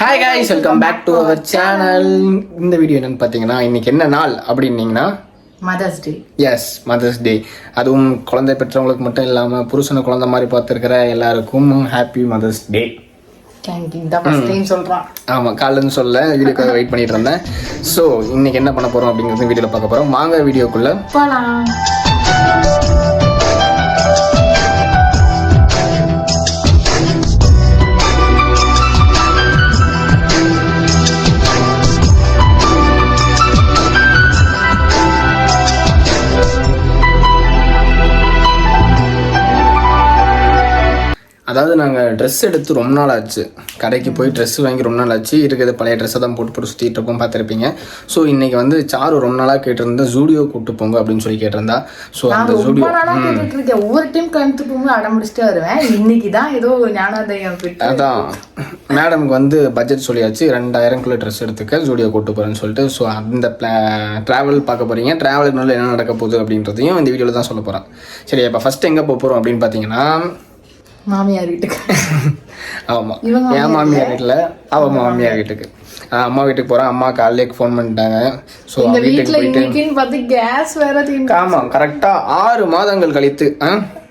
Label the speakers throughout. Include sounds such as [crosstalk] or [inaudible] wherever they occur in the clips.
Speaker 1: Hi guys welcome back to our channel இந்த video என்னன்னு பார்த்தீங்கன்னா இன்னைக்கு என்ன நாள் அப்படின்னீங்கன்னா
Speaker 2: Mother's Day
Speaker 1: yes Mother's Day அதுவும் குழந்தை பெற்றவங்களுக்கு மட்டும் இல்லாமல் புருஷனை குழந்தை மாதிரி பார்த்துருக்கிற எல்லாருக்கும் ஹாப்பி மதர்ஸ் டே ஆமாம் காலைன்னு சொல்ல வீடியோக்காக வெயிட் பண்ணிட்டு இருந்தேன். ஸோ இன்னைக்கு என்ன பண்ண போகிறோம் அப்படிங்கிறது வீடியோவில் பார்க்க போகிறோம் வாங்க வீடியோக்குள்ள
Speaker 2: போலாம்.
Speaker 1: அதாவது நாங்கள் ட்ரெஸ் எடுத்து ரொம்ப நாள் ஆச்சு. கடைக்கு போய் ட்ரெஸ் வாங்கி ரொம்ப நாள் ஆச்சு. இருக்கிறது பழைய ட்ரெஸ்ஸை தான் போட்டு போட்டு சுற்றிட்டு இருக்கோம் பார்த்துருப்பீங்க. ஸோ இன்னைக்கு வந்து சாரு ரொம்ப நாளாக கேட்டிருந்தா ஜூடியோ கூட்டு போங்க அப்படின்னு சொல்லி கேட்டிருந்தா. ஸோ அந்த ஜூடியோ
Speaker 2: ஒவ்வொரு டைம் கழுத்து போகும்போது அடம் முடிச்சுட்டு வருவேன். இன்னைக்கு தான் ஏதோ ஞானோதயம்
Speaker 1: அதான். மேடம்க்கு வந்து பட்ஜெட் சொல்லியாச்சு. ரெண்டாயிரம்குள்ள ட்ரெஸ் எடுத்துக்க ஜூடியோ கூட்டு போகிறேன்னு சொல்லிட்டு. ஸோ அந்த ட்ராவல் பார்க்க போகிறீங்க ட்ராவலுக்கு நல்ல என்ன நடக்க போகுது அப்படின்றதையும் இந்த வீடியோவில் தான் சொல்ல போகிறேன் சரி இப்போ ஃபஸ்ட் எங்கே போக போகிறோம் அப்படின்னு பார்த்தீங்கன்னா [laughs]
Speaker 2: மாமியார் வீட்டுக்கு
Speaker 1: ஆமாம் என் மாமியார் வீட்டில் அவள் மாமியார் வீட்டுக்கு. அம்மா வீட்டுக்கு போகிறேன் அம்மா காலையிலே ஃபோன் பண்ணிட்டாங்க. ஸோ
Speaker 2: வீட்டுல இன்னைக்குன்னு பார்த்து கேஸ் வேற
Speaker 1: ஆமாம் கரெக்டாக ஆறு மாதங்கள் கழித்து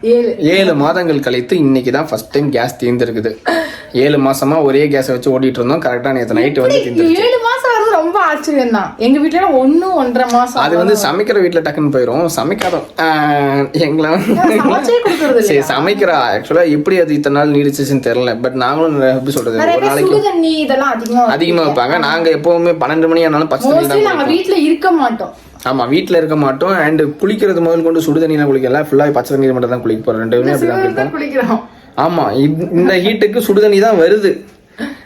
Speaker 2: ஏழு.
Speaker 1: ஏழு மாதங்கள் கழித்து இன்னைக்கு தான் ஃபர்ஸ்ட் டைம் கேஸ் தீர்ந்துருக்குது. [laughs] ஏழு மாசமா ஒரே கேஸை வச்சு ஓட்டிட்டு இருந்தோம். கரெக்டாக நேற்று நைட்டு வந்து தீர்ந்து
Speaker 2: ஏழு மாசம் வரது ரொம்ப ஆச்சரியம் தான். எங்க வீட்டுல ஒண்ணு ஒன்றரை மாசம்
Speaker 1: அது வந்து சமைக்கிற வீட்டில் டக்குன்னு போயிடும் சமைக்காத ஆஹ் எங்களை
Speaker 2: சமைச்சே கொடுக்கறது
Speaker 1: சரி சமைக்கிறா. ஆக்சுவலாக எப்படி அது இத்தனை நாள் நீடிச்சிச்சுன்னு தெரில பட் நாங்களும் எப்படி சொல்றது?
Speaker 2: நிறைய
Speaker 1: ஒரு
Speaker 2: பேர்
Speaker 1: நாளைக்கு
Speaker 2: சுடு தண்ணி இதெல்லாம் அதிகமா
Speaker 1: வைப்பாங்க. நாங்கள் எப்போவுமே பன்னெண்டு மணி ஆனாலும் பச்சை தண்ணி
Speaker 2: மோஸ்ட்லி
Speaker 1: தான்
Speaker 2: நாங்க வீட்டுல இருக்க மாட்டோம்.
Speaker 1: ஆமாம் வீட்டில் இருக்க மாட்டோம். அண்ட் குளிக்கிறது முதல் கொண்டு சுடு தண்ணியில் குளிக்கல ஃபுல்லாக பச்சை தண்ணி மட்டும் தான் குளிக்க போகிறோம் ரெண்டு பேருமே அப்படி தான்
Speaker 2: சிவன் தான் குளிக்கிறோம்.
Speaker 1: ஆமாம் இந்த ஹீட்டுக்கு சுடு தண்ணி தான் வருது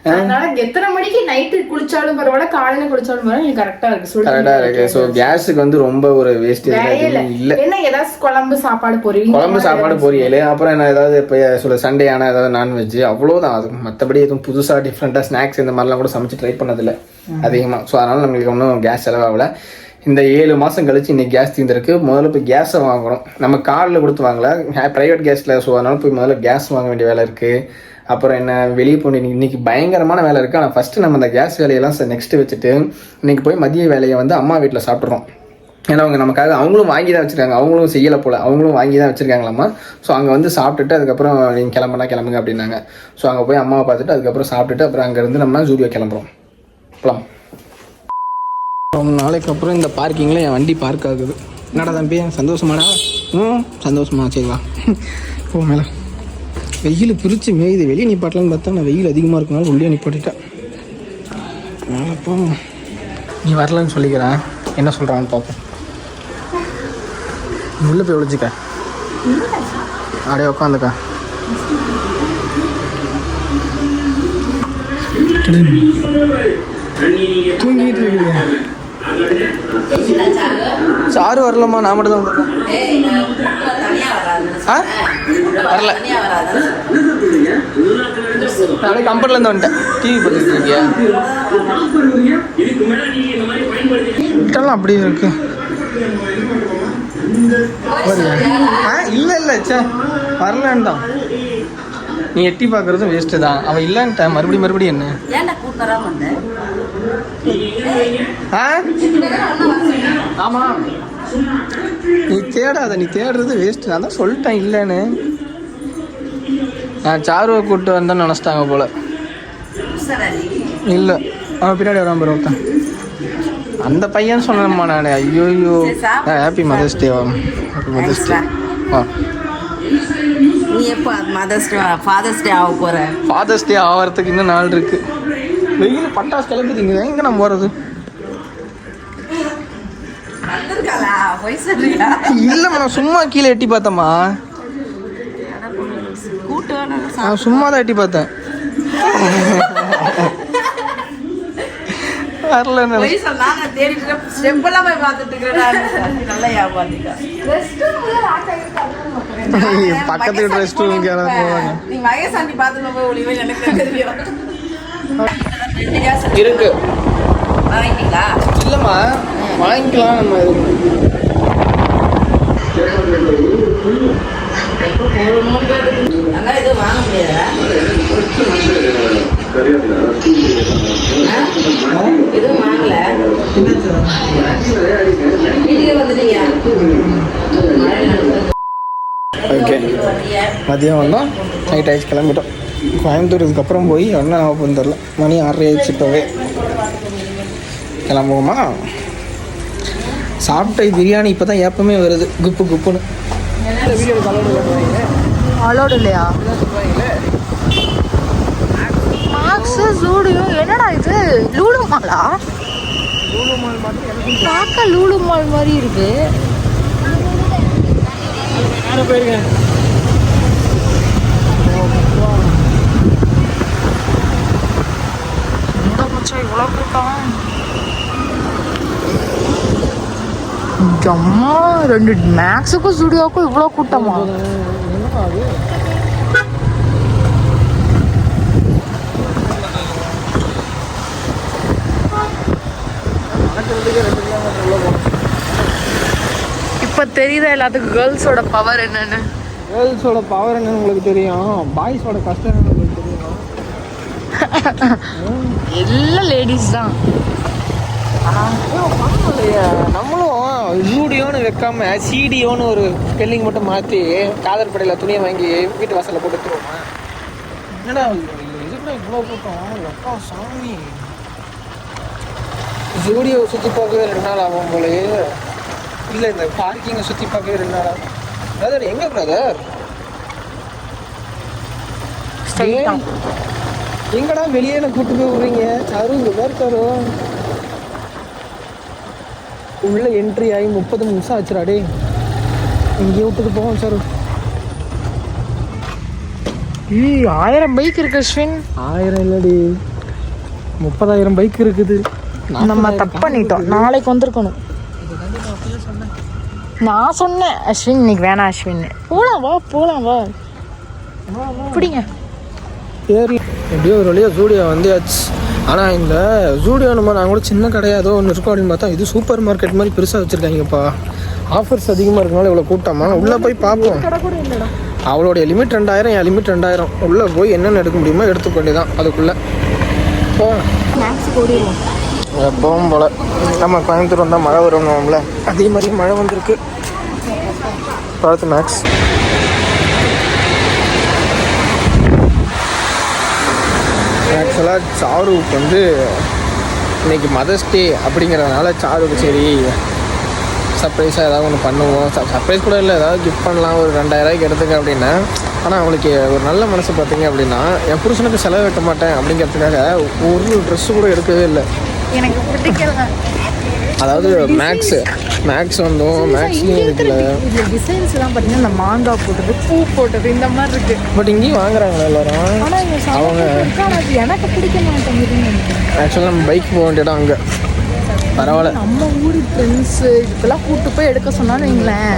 Speaker 2: அதனால எத்தனை மணிக்கு நைட்டு குளிச்சாலும் பரவாயில்ல காலையில குளிச்சாலும் பரவாயில்ல கரெக்டா இருக்கு.
Speaker 1: ஸோ கேஸுக்கு வந்து ரொம்ப ஒரு வேஸ்டேஜ் இல்லை.
Speaker 2: என்ன ஏதாவது குழம்பு சாப்பாடு பொரியல்?
Speaker 1: குழம்பு சாப்பாடு பொரியல். அப்புறம் என்ன ஏதாவது இப்போ சொல்ல சண்டே ஆனால் ஏதாவது நான்வெஜ் அவ்வளோதான் அது மற்றபடி எதுவும் புதுசாக டிஃப்ரெண்ட்டாக ஸ்நாக்ஸ் இந்த மாதிரிலாம் கூட சமைச்சு ட்ரை பண்ணதில்லை. அதிகமாக ஸோ அதனால் நம்மளுக்கு ஒன்றும் கேஸ் செலவாகல. இந்த ஏழு மாதம் கழிச்சு இன்னைக்கு கேஸ் தீர்ந்துருக்கு. முதல்ல போய் கேஸை வாங்குகிறோம் நம்ம காரில் கொடுத்து வாங்கல. ப்ரைவேட் கேஸில் ஸோ அதனால போய் முதல்ல கேஸ் வாங்க வேண்டிய வேலை இருக்குது அப்புறம் என்ன வெளியே போன இன்னைக்கு பயங்கரமான வேலை இருக்குது ஆனால் ஃபஸ்ட்டு நம்ம அந்த கேஸ் வேலையெல்லாம் நெக்ஸ்ட்டு வச்சுட்டு இன்னைக்கு போய் மதிய வேலையை வந்து அம்மா வீட்டில் சாப்பிட்றோம். ஏன்னா அவங்க நமக்காக அவங்களும் வாங்கி தான் வச்சுருக்காங்க. அவங்களும் செய்யலை போல். அவங்களும் வாங்கி தான் வச்சுருக்காங்களாம்மா ஸோ அங்கே வந்து சாப்பிட்டுட்டு அதுக்கப்புறம் நீங்கள் கிளம்புனா கிளம்புங்க அப்படின்னாங்க. ஸோ அங்கே போய் அம்மாவை பார்த்துட்டு அதுக்கப்புறம் சாப்பிட்டுட்டு அப்புறம் அங்கேருந்து நம்ம ஜூடியோ கிளம்புறோம். போகலாம் ரொம்ப நாளைக்கு அப்புறம் இந்த பார்க்கிங்கில் என் வண்டி பார்க் ஆகுது. என்னடா தம்பி சந்தோஷமாடா? ம் சந்தோஷமா சரி போ மேலே. வெயில் பிரித்து மேயுது. வெளியே நிப்பாட்டலான்னு பார்த்தா நான் வெயில் அதிகமாக இருக்கனால உள்ளே நிப்பாட்டிட்டேன். மேலே நீ வரலன்னு சொல்லிக்கிறேன் என்ன சொல்கிறான்னு பார்ப்போம். நீ உள்ளே போய் ஒழிச்சிக்க அப்படியே உட்காந்துக்கா தூங்கிட்டு இருக்கிறீங்க சாரு வரலம்மா நான் மட்டும் தான் வந்திருக்கேன். ஆ? வரல. நாளைக்கு கம்பெனிலேருந்து வந்துட்டேன். டிவி பார்த்துட்டு இருக்கியா? வீட்டெல்லாம் இருக்கு. ஆ இல்லை இல்லை சே வரலன்னு தான். நீ எட்டி பார்க்கறதும் வேஸ்ட்டு தான். அவன் இல்லைன்ட்டான் மறுபடியும் மறுபடியும் என்ன?
Speaker 3: ஏன்டா கூட்டு வராம வந்த
Speaker 1: ஆ? ஆமா. நீ தேடாத நீ தேடுறது வேஸ்ட் நான் தான் சொல்லிட்டேன் இல்லைன்னு. நான் சாருவை கூப்பிட்டு வந்தேன்னு நினச்சிட்டாங்க போல. இல்லை. அவன் பின்னாடி வராம பாரு ஒருத்தன். அந்த பையன் சொன்னேம்மா நான். ஐயோ ஐயோ. Happy Mother's Day happy Mother's Day ஆ
Speaker 3: நீ எப்போ மதர்ஸ் டே ஃபாதர்ஸ் டே ஆக போற?
Speaker 1: ஃபாதர்ஸ் டே ஆகிறதுக்கு இன்னும் நாள் இருக்கு. வெயில் பட்டாசு கிளம்புதுங்க எங்கே நம்ம
Speaker 3: சொல்றியா?
Speaker 1: இல்லைம்மா நான் சும்மா கீழே எட்டி பார்த்தேம்மா. நான் சும்மா தான் எட்டி பார்த்தேன்.
Speaker 3: ஏமாத்திட்டா.
Speaker 1: பக்கத்து ரெஸ்ட் ரூம் போவாங்க. இருக்கு.
Speaker 3: வாங்கிட்டீங்களா?
Speaker 1: இல்லைம்மா வாங்கிக்கலாம் நம்ம.
Speaker 3: ஆனால் எதுவும் வாங்க முடியாதா? எதுவும் வாங்கல? வீட்டுக்கு வந்துட்டீங்க
Speaker 1: ஓகே. மதியம் வந்தோம் நைட் ஆயிடுச்சு கிளம்பிட்டோம். கோயம்புத்தூர் இதுக்கப்புறம் போய் என்ன ஆகும் தெரில மணி ஆறரை ஆயிடுச்சு இப்போவே. கிளம்புவோமா? சாப்பிட்ட பிரியாணி இப்போ தான் எப்பவுமே வருது. குப்பு குப்புன்னு.
Speaker 2: அலோடு இல்லையா? மார்க்ஸு ஜூடியோ என்னடா இது? லூலு மாலா பார்க்க லூலு மால் மாதிரி இருக்கு
Speaker 1: போயிருக்கேன்
Speaker 2: இவ்வளோ கூட்டம் அம்மா ரெண்டு மேக்ஸுக்கும் ஸ்டுடியோக்கும் இவ்வளோ கூட்டமா இப்போ தெரியுதா எல்லாத்துக்கும்? கேர்ள்ஸோட பவர் என்னன்னு.
Speaker 1: கேர்ள்ஸோட பவர் என்னன்னு உங்களுக்கு தெரியும். பாய்ஸோட கஷ்டம் என்னன்னு உங்களுக்கு தெரியும்? [laughs]
Speaker 2: எல்லாம் லேடிஸ் தான்.
Speaker 1: நம்மளும் ஜூடியோன்னு வைக்காம சிடியோன்னு ஒரு ஸ்பெல்லிங் மட்டும் மாற்றி காதர் படையில் துணியை வாங்கி வீட்டு வாசலில் போட்டு எடுத்துருவோமா? என்னடா இதுக்குடா இவ்வளோ கூட்டம்? எப்பா சாமி. ஜூடியோ சுற்றி பார்க்கவே ரெண்டு நாள் ஆகும் போலயே. இல்லை இந்த பார்க்கிங்கை சுற்றி பார்க்கவே ரெண்டு நாள்? பிரதர் எங்கே பிரதர். எங்கடா வெளியே கூட்டு போய் விடுறீங்க? இங்க பாரு சாரு உள்ள என்ட்ரி ஆகி முப்பது நிமிஷம் ஆச்சுடா டே இங்கே விட்டுட்டு போவோம் சார்
Speaker 2: ஏய் ஆயிரம் பைக் இருக்கு அஸ்வின்
Speaker 1: ஆயிரம் இல்லடி. முப்பதாயிரம் பைக் இருக்குது.
Speaker 2: நம்ம தப்பு பண்ணிட்டோம். நாளைக்கு வந்திருக்கணும். நான் சொன்னேன் அஸ்வின் இன்னைக்கு வேணாம் அஸ்வின். போலாம் வா போலாம் வா. பிடிங்க.
Speaker 1: சரி எப்படியோ ஒரு வழியாக ஜூடியோ வந்தாச்சு ஆனால் இந்த ஜூடியோ நம்ம நான் கூட சின்ன கடையாதோ ஒன்று இருக்கும் அப்படின்னு பார்த்தா இது சூப்பர் மார்க்கெட் மாதிரி பெருசாக வச்சுருக்காங்கப்பா. ஆஃபர்ஸ் அதிகமாக இருக்கனால இவ்வளோ கூட்டமா? உள்ளே போய் பார்ப்போம். அவளுடைய லிமிட் ரெண்டாயிரம் என் லிமிட் ரெண்டாயிரம். உள்ளே போய் என்னென்ன எடுக்க முடியுமோ எடுத்துக்க வேண்டியதான் அதுக்குள்ளே. போ.
Speaker 2: மேக்ஸ் ஓடிடுவோம்
Speaker 1: எப்பவும் போல். நம்ம கோயம்புத்தூர் வந்தால் மழை வரும்ல அதே மாதிரி மழை வந்திருக்கு. பார்த்து மேக்ஸ் ஆக்சுவலாக சாருவுக்கு வந்து இன்னைக்கு மதர்ஸ் டே அப்படிங்கிறதுனால சாருக்கு சரி சர்ப்ரைஸாக ஏதாவது ஒன்று பண்ணுவோம். சர்ப்ரைஸ் கூட இல்லை ஏதாவது கிஃப்ட் பண்ணலாம். ஒரு ரெண்டாயிரூவாய்க்கு எடுத்துக்க அப்படின்னா ஆனால் அவங்களுக்கு ஒரு நல்ல மனசு பார்த்தீங்க அப்படின்னா என் புருஷனுக்கு செலவு வைக்க மாட்டேன் அப்படிங்கிறதுக்காக ஒரு ட்ரெஸ்ஸு கூட எடுக்கவே இல்லை.
Speaker 2: எனக்கு பிடிக்கல.
Speaker 1: அதாவது மேக்ஸ் மேக்ஸ் வந்தோம். மேக்ஸ்லேயும் இருக்குல்ல
Speaker 2: இதுல டிசைன்ஸ் எல்லாம் பாத்தீங்கன்னா இந்த மாங்காய் போட்டது பூ போட்டது இந்த மாதிரி இருக்கு.
Speaker 1: பட் இங்கேயும் வாங்குறாங்களா எல்லாரும்? அவங்க-
Speaker 2: எனக்கு பிடிக்க மாட்டேங்குதுன்னு
Speaker 1: ஆக்சுவலாக நம்ம பைக் போக வேண்டிய இடம் அங்கே. பரவாயில்ல.
Speaker 2: நம்ம ஊர் ஃப்ரெண்ட்ஸ் இதுக்கெல்லாம் கூட்டு போய் எடுக்க வைங்களேன்.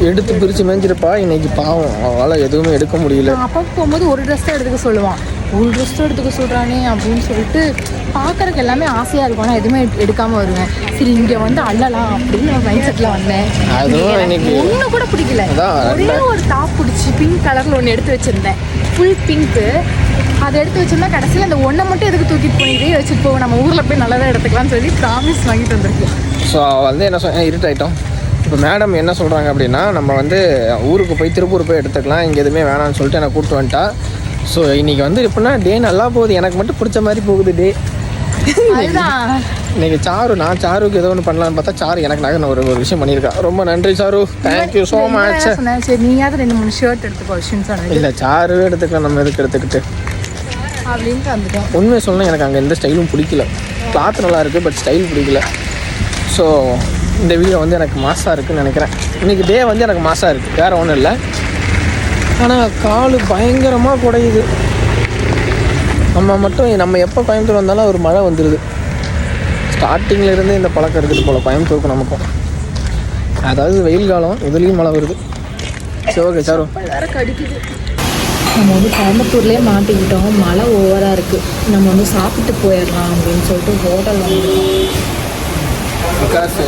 Speaker 1: எடுத்து பிரித்து மேய்ஞ்சிருப்பா இன்னைக்கு பாவம். அவளால் எதுவுமே எடுக்க முடியல.
Speaker 2: அப்பா போகும்போது ஒரு ட்ரெஸ் தான் எடுத்துக்க சொல்லுவான். ஒரு ட்ரெஸ் தான் எடுத்துக்க சொல்கிறானே அப்படின்னு சொல்லிட்டு பார்க்கறதுக்கு எல்லாமே ஆசையாக இருக்கும். ஆனால் எதுவுமே எடு- எடுக்காம வருவேன். சரி இங்கே வந்து அள்ளலாம் அப்படின்னு ஒரு மைண்ட் செட்டில் வந்தேன்.
Speaker 1: அதுவும் இன்னைக்கு
Speaker 2: ஒன்று கூட பிடிக்கல. ஒரே ஒரு டாப் பிடிச்சி பிங்க் கலரில் ஒன்று எடுத்து வச்சுருந்தேன். ஃபுல் பிங்க்கு அதை எடுத்து வச்சிருந்தா கடைசியில் அந்த ஒன்றை மட்டும் எதுக்கு தூக்கிட்டு போய் இதே வச்சுட்டு போவோம். நம்ம ஊரில் போய் நல்லதாக எடுத்துக்கலாம்னு சொல்லி ப்ராமிஸ் வாங்கிட்டு வந்திருக்கு
Speaker 1: ஸோ வந்து என்ன சொல் இருட்டாயிட்டோம். இப்போ மேடம் என்ன சொல்கிறாங்க அப்படின்னா நம்ம வந்து ஊருக்கு போய் திருப்பூர் போய் எடுத்துக்கலாம். இங்கே எதுவுமே வேணாம்னு சொல்லிட்டு எனக்கு கூப்பிட்டு வந்துட்டா. ஸோ இன்னைக்கு வந்து எப்படின்னா டே நல்லா போகுது. எனக்கு மட்டும் பிடிச்ச மாதிரி போகுது டே
Speaker 2: அதுதான்.
Speaker 1: இன்னைக்கு சாரு நான் சாருக்கு ஏதோ ஒன்று பண்ணலான்னு பார்த்தா சாரு எனக்கு நகர் ஒரு ஒரு விஷயம் பண்ணியிருக்கா. ரொம்ப நன்றி சாரு. தேங்க்யூ ஸோ மச்
Speaker 2: சரி நீயாவது ரெண்டு மூணு ஷர்ட் எடுத்துக்கோ
Speaker 1: இல்லை சாரு எடுத்துக்கலாம் நம்ம எதுக்கு எடுத்துக்கிட்டு?
Speaker 2: அப்படின்ட்டு வந்துட்டோம்.
Speaker 1: உண்மையை சொல்லணும் எனக்கு அங்கே எந்த ஸ்டைலும் பிடிக்கல. கிளாத் நல்லா இருக்குது பட் ஸ்டைல் பிடிக்கல. ஸோ இந்த வீடியோ வந்து எனக்கு மாசாக இருக்குன்னு நினைக்கிறேன். இன்றைக்கி டே வந்து எனக்கு மாசாக இருக்குது வேறு ஒன்றும் இல்லை. ஆனால் கால் பயங்கரமாக குடையுது. நம்ம மட்டும் நம்ம எப்போ கோயம்புத்தூர் வந்தாலும் ஒரு மழை வந்துடுது ஸ்டார்டிங்கில் இருந்தே இந்த பழக்கம் இருக்குது போல் கோயம்புத்தூருக்கு நமக்கும். அதாவது வெயில் காலம் இதுலேயும் மழை வருது. சரி ஓகே சார்.
Speaker 2: வேற கடிக்குது. நம்ம வந்து கோயம்புத்தூர்லேயே மாட்டிக்கிட்டோம். மழை ஓவராக இருக்குது நம்ம வந்து சாப்பிட்டு போயிடலாம் அப்படின்னு சொல்லிட்டு ஹோட்டல்
Speaker 1: பிகாஸ்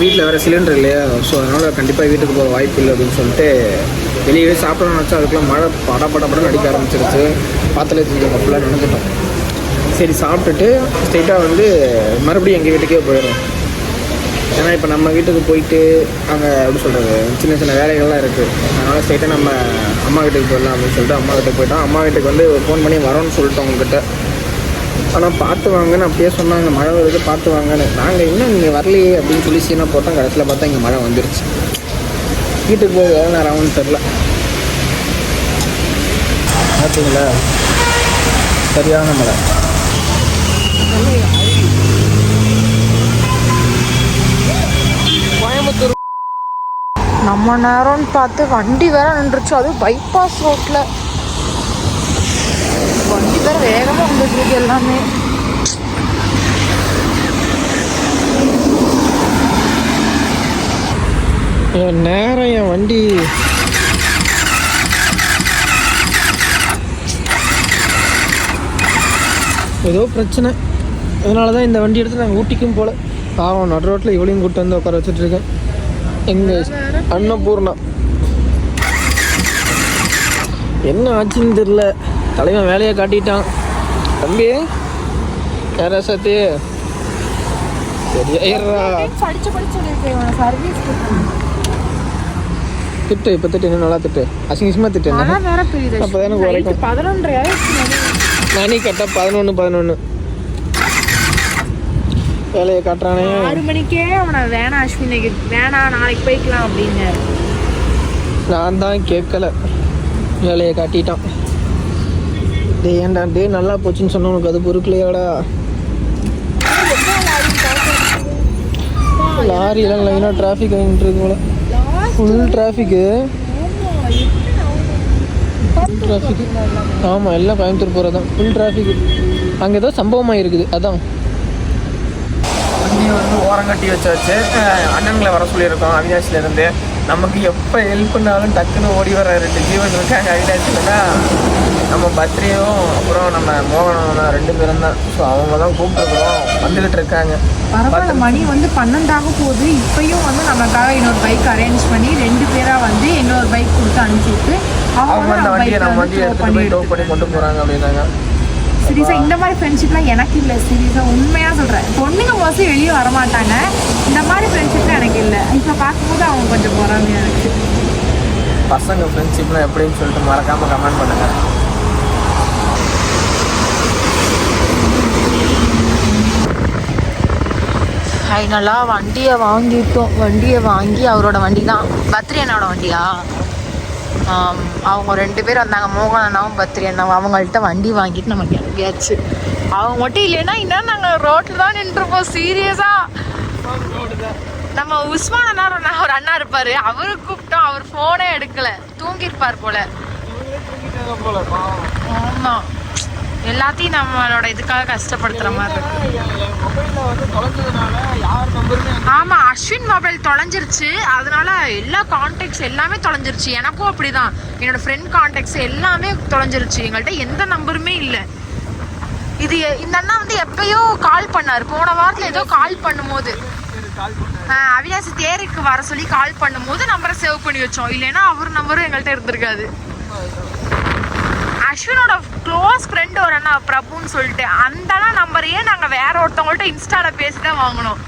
Speaker 1: வீட்டில் வேறு சிலிண்டர் இல்லையா? ஸோ அதனால் கண்டிப்பாக வீட்டுக்கு போக வாய்ப்பு இல்லை அப்படின்னு சொல்லிட்டு வெளியவே சாப்பிடணும்னு நினச்சா அதுக்குள்ள மழை பட பட படம் அடிக்க ஆரம்பிச்சிருச்சு. பார்த்தாலே தெரிஞ்சு ஃபுல்லாக நினைச்சிட்டோம் சரி சாப்பிட்டுட்டு ஸ்ட்ரெயிட்டாக வந்து மறுபடியும் எங்கள் வீட்டுக்கே போயிடும் ஏன்னா இப்போ நம்ம வீட்டுக்கு போயிட்டு அங்கே எப்படி சொல்கிறது சின்ன சின்ன வேலைகள்லாம் இருக்குது அதனால் ஸ்ட்ரெயிட்டாக நம்ம அம்மா வீட்டுக்கு போயிடலாம் அப்படின்னு சொல்லிட்டு அம்மா வீட்டுக்கு போயிட்டோம். அம்மா வீட்டுக்கு வந்து ஃபோன் பண்ணி வரோன்னு சொல்லிட்டோம் உங்ககிட்ட. ஆனால் பார்த்து வாங்கன்னு அப்படியே சொன்னாங்க. மழை வருது பார்த்து வாங்கன்னு. நாங்கள் இன்னும் நீங்கள் வரலையே அப்படின்னு சொல்லி சீனா போட்டோம். கடைசியில் பார்த்தா இங்கே மழை வந்துருச்சு. வீட்டுக்கு போக எவ்வளோ நேரம் ஆகும்னு தெரில பார்த்தீங்களா சரியான மழை. கோயம்புத்தூர்.
Speaker 2: நம்ம நேரம்னு பார்த்து வண்டி வேற நின்றுச்சு. அதுவும் பைபாஸ் ரோட்ல வண்டி வேற வேகமாக வந்துட்டு இருக்கு எல்லாமே.
Speaker 1: என் நேரம் என் வண்டி. ஏதோ பிரச்சனை. அதனால தான் இந்த வண்டி எடுத்து நாங்கள் ஊட்டிக்கும் போல. பாவம் நடு ரோட்டில் இவளையும் கூட்டு வந்து உட்கார வச்சுட்டு இருக்கேன். எங்கள் அன்னபூர்ணா. என்ன ஆச்சுன்னு தெரில தலைவன் வேலையை காட்டிட்டான். தம்பி யாரா சத்தி திட்டு இப்போ திட்டு இன்னும் நல்லா திட்டு. அசிங்கசியமாக திட்டு என்ன?
Speaker 2: புரியுது.
Speaker 1: அப்பதான் எனக்கு உரைக்கும்.
Speaker 2: மணி
Speaker 1: கரெக்டாக பதினொன்று பதினொன்று வேலையை காட்டுறானே.
Speaker 2: ஆறு மணிக்கே அவனை வேணாம் அஸ்வினிக்கு வேணாம் நாளைக்கு போய்க்கலாம் அப்படின்னாரு
Speaker 1: நான் தான் கேட்கல. வேலையை காட்டிட்டான். டேய் ஏன்டா டே நல்லா போச்சுன்னு சொன்ன உனக்கு அது பொறுக்கலையாடா. லாரியெல்லாம் லைனாக டிராஃபிக் ஆகிட்டு இருக்கு போல. ஃபுல் டிராஃபிக்கு டிராஃபிக்கு ஆமாம் எல்லாம் கோயம்புத்தூர் போகிறது தான் ஃபுல் டிராஃபிக்கு அங்கே ஏதோ சம்பவமாக இருக்குது அதான். வண்டியை வந்து ஓரம் கட்டி வச்சாச்சு. அண்ணன்களை வர சொல்லியிருக்கோம் அவினாசிலேருந்து. நமக்கு எப்போ ஹெல்ப் பண்ணாலும் டக்குன்னு ஓடி வர ரெண்டு ஜீவன் இருக்காங்க அவினாசிலனா நம்ம பத்ரியும் அப்புறம் நம்ம மோகனும் ரெண்டு பேரும் தான். ஸோ அவங்க தான் கூப்பிட்டுருக்குறோம். வந்துக்கிட்டு இருக்காங்க.
Speaker 2: பரவாயில்ல மணி வந்து பன்னெண்டாக போகுது. இப்பயும் வந்து நமக்காக இன்னொரு பைக் அரேஞ்ச் பண்ணி ரெண்டு பேரா வந்து இன்னொரு பைக் கொடுத்து அனுப்பிச்சு விட்டு
Speaker 1: அவங்க அந்த வண்டியை நம்ம வண்டியை எடுத்துகிட்டு போய் டோ பண்ணி கொண்டு போகிறாங்க அப்படின்னாங்க.
Speaker 2: சீரியஸா இந்த மாதிரி ஃப்ரெண்ட்ஷிப்லாம் எனக்கு இல்லை சீரியஸா உண்மையா சொல்றேன். பொண்ணுங்க மோஸ்ட்லி வெளியே வர மாட்டாங்க இந்த மாதிரி ஃப்ரெண்ட்ஷிப்லாம் எனக்கு இல்லை. இப்போ பார்க்கும்போது அவங்க கொஞ்சம் பொறாமையா இருக்கு.
Speaker 1: பசங்க ஃப்ரெண்ட்ஷிப்லாம் எப்படின்னு சொல்லிட்டு மறக்காமல் கமெண்ட் பண்ணுங்கள்
Speaker 2: ஃபைனலாக வண்டியை வாங்கிட்டோம். வண்டியை வாங்கி அவரோட வண்டி தான் பத்ரி அண்ணாவோட வண்டியா? அவங்க ரெண்டு பேர் வந்தாங்க. மோகன் அண்ணாவும் பத்ரி அண்ணாவும். அவங்கள்ட்ட வண்டி வாங்கிட்டு நம்ம கிளம்பியாச்சு. அவங்க மட்டும் இல்லைன்னா இன்னும் நாங்கள் ரோட்டில் தான் நின்றுருப்போம் சீரியஸாக நம்ம உஸ்மான் அண்ணா ஒரு அண்ணா- இருப்பார். அவரு கூப்பிட்டோம். அவர் ஃபோனே எடுக்கல. தூங்கியிருப்பார் போல. ஆமாம் எல்லாத்தையும் நம்மளோட இதுக்காக கஷ்டப்படுத்துகிற மாதிரி இருக்கு. ஆமா அஸ்வின் மொபைல் தொலைஞ்சிருச்சு. அதனால எல்லா கான்டாக்ட்ஸ் எல்லாமே தொலைஞ்சிருச்சு. எனக்கும் அப்படிதான். என்னோட ஃப்ரெண்ட் கான்டாக்ட்ஸ் எல்லாமே தொலைஞ்சிருச்சு. எங்கள்கிட்ட எந்த நம்பருமே இல்லை. இது இந்த அண்ணா வந்து எப்பயோ கால் பண்ணார். போன வாரத்தில் ஏதோ கால் பண்ணும்போது. ஆ, அவினாசி தேருக்கு வர சொல்லி கால் பண்ணும்போது நம்பரை சேவ் பண்ணி வச்சோம். இல்லைன்னா அவர் நம்பரும் எங்கள்கிட்ட இருந்திருக்காது. அஸ்வினோட க்ளோஸ் ஃப்ரெண்ட் ஒரு அண்ணா பிரபுன்னு சொல்லிட்டு அந்த அண்ணா நம்பரையே நாங்கள் வேற ஒருத்தவங்கள்ட்ட இன்ஸ்டால பேசி தான் வாங்கினோம்.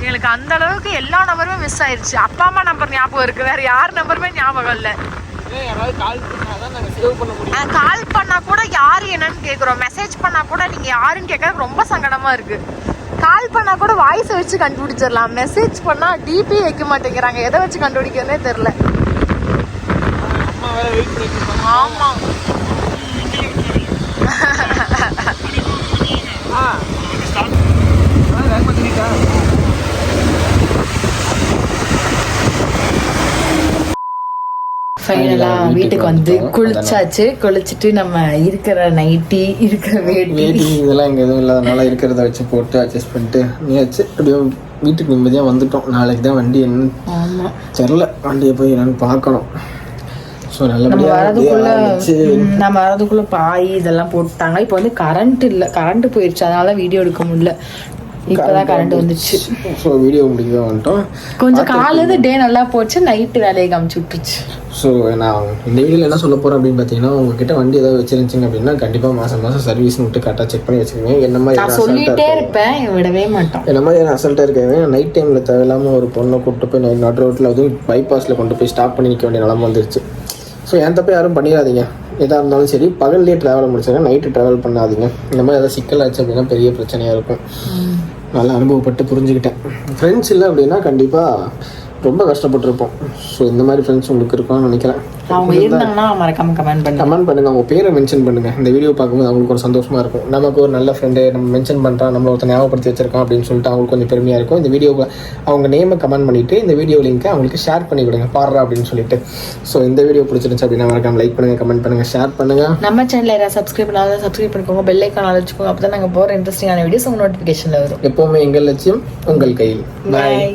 Speaker 2: எங்களுக்கு அந்த அளவுக்கு எல்லா நம்பருமே மிஸ் ஆயிருச்சு. அப்பா அம்மா நம்பர் ஞாபகம் இருக்கு. வேற யார் நம்பருமே ஞாபகம் இல்லை.
Speaker 1: யாராவது கால் பண்ண
Speaker 2: கூட யாரு என்னன்னு கேக்குறோம். மெசேஜ் பண்ணா கூட நீங்க யாருன்னு கேட்கறது ரொம்ப சங்கடமா இருக்கு. கால் பண்ணா கூட வாய்ஸ் வச்சு கண்டுபிடிச்சிடலாம். மெசேஜ் பண்ணா டிபி வைக்க மாட்டேங்கிறாங்க. எதை வச்சு கண்டுபிடிக்கிறதே தெரியல. ஆமா
Speaker 1: ஆ ஆ வேகமாக திரிட்டா
Speaker 2: ஃபைனலாக வீட்டுக்கு வந்து குளிச்சாச்சு. குளிச்சுட்டு நம்ம இருக்கிற நைட்டி இருக்கிற வேட்டி.
Speaker 1: இதெல்லாம் இங்கே எதுவும் இல்லாதனால இருக்கிறத வச்சு போட்டு அட்ஜஸ்ட் பண்ணிட்டு நீயாச்சு அப்படியே வீட்டுக்கு நிம்மதியாக வந்துட்டோம். நாளைக்கு தான் வண்டி என்னன்னு
Speaker 2: ஆமாம்
Speaker 1: தெரில வண்டியை போய் என்னன்னு பார்க்கணும். ஸோ நல்லபடியாக
Speaker 2: வரதுக்குள்ள நம்ம வரதுக்குள்ள பாய் இதெல்லாம் போட்டாங்க. இப்போ வந்து கரண்ட் இல்லை. கரண்ட் போயிடுச்சு அதனால வீடியோ எடுக்க முடியல. இப்பதான் கரண்ட் வந்துச்சு.
Speaker 1: ஸோ வீடியோ முடிக்க வந்துட்டோம்.
Speaker 2: கொஞ்சம் காலையில டே நல்லா போச்சு நைட்டு வேலையை காமிச்சு விட்டுருச்சு.
Speaker 1: ஸோ நான் இந்த வீடியோவில் என்ன சொல்ல போகிறேன் அப்படின்னு பார்த்தீங்கன்னா உங்ககிட்ட வண்டி ஏதாவது வச்சிருந்துச்சிங்க அப்படின்னா கண்டிப்பாக மாதம் மாதம் சர்வீஸ் விட்டு கரெக்டாக செக் பண்ணி வச்சுக்கோங்க. என்ன மாதிரி
Speaker 2: சொல்லிட்டே. இருப்பேன் விடவே மாட்டோம்
Speaker 1: என்ன மாதிரி அசல்ட்டாக இருக்காங்க நைட் டைமில் தேவையில்லாமல் ஒரு பொண்ணை கூப்பிட்டு போய் நடு- நடு ரோட்டில் அதுவும் பைபாஸில் கொண்டு போய் ஸ்டாப் பண்ணி நிற்க வேண்டிய நிலம வந்துருச்சு. ஸோ என் தப்பை யாரும் பண்ணிடாதீங்க. எதாக இருந்தாலும் சரி பகல்லே ட்ராவல் முடிச்சாங்க நைட்டு ட்ராவல் பண்ணாதீங்க. இந்த மாதிரி ஏதாவது சிக்கல் ஆச்சு அப்படின்னா பெரிய பிரச்சனையாக இருக்கும். நல்லா அனுபவப்பட்டு புரிஞ்சுக்கிட்டேன். ஃப்ரெண்ட்ஸ் இல்லை அப்படின்னா கண்டிப்பாக ரொம்ப கஷ்டப்பட்டிருப்போம். ஸோ இந்த மாதிரி ஃப்ரெண்ட்ஸ் உங்களுக்கு இருக்கும்னு நினைக்கிறேன்.
Speaker 2: அவங்க இருந்தாங்கன்னா மறக்காம கமெண்ட் பண்ணுங்க.
Speaker 1: கமெண்ட் பண்ணுங்க. அவங்க பேரை மென்ஷன் பண்ணுங்க. இந்த வீடியோ பார்க்கும்போது அவங்களுக்கு ஒரு சந்தோஷமா இருக்கும். நமக்கு ஒரு நல்ல ஃப்ரெண்டு நம்ம மென்ஷன் பண்ணுறான் நம்மள ஒருத்தர் ஞாபகப்படுத்தி வச்சிருக்கான் அப்படின்னு சொல்லிட்டு அவங்களுக்கு கொஞ்சம் பெருமையா இருக்கும். இந்த வீடியோவை அவங்க நேமை கமெண்ட் பண்ணிட்டு இந்த வீடியோ லிங்க்கை அவங்களுக்கு ஷேர் பண்ணி கொடுங்க. பாடுறா அப்படின்னு சொல்லிட்டு. ஸோ இந்த வீடியோ பிடிச்சிருந்துச்சு அப்படின்னா மறக்காம லைக் பண்ணுங்க கமெண்ட் பண்ணுங்க ஷேர் பண்ணுங்க.
Speaker 2: நம்ம சேனல் யாராவது சப்ஸ்கிரைப் பண்ணாலும் சப்ஸ்கிரைப் பண்ணிக்கோங்க. பெல் ஐக்கான் அழைச்சிக்கோங்க அப்போ தான் நாங்கள் போகிற இன்ட்ரெஸ்டிங்கான வீடியோஸ் உங்கள் நோட்டிஃபிகேஷனில் வரும்.
Speaker 1: எப்பவுமே எங்கள் லட்சியம் உங்கள் கையில்.
Speaker 2: பாய்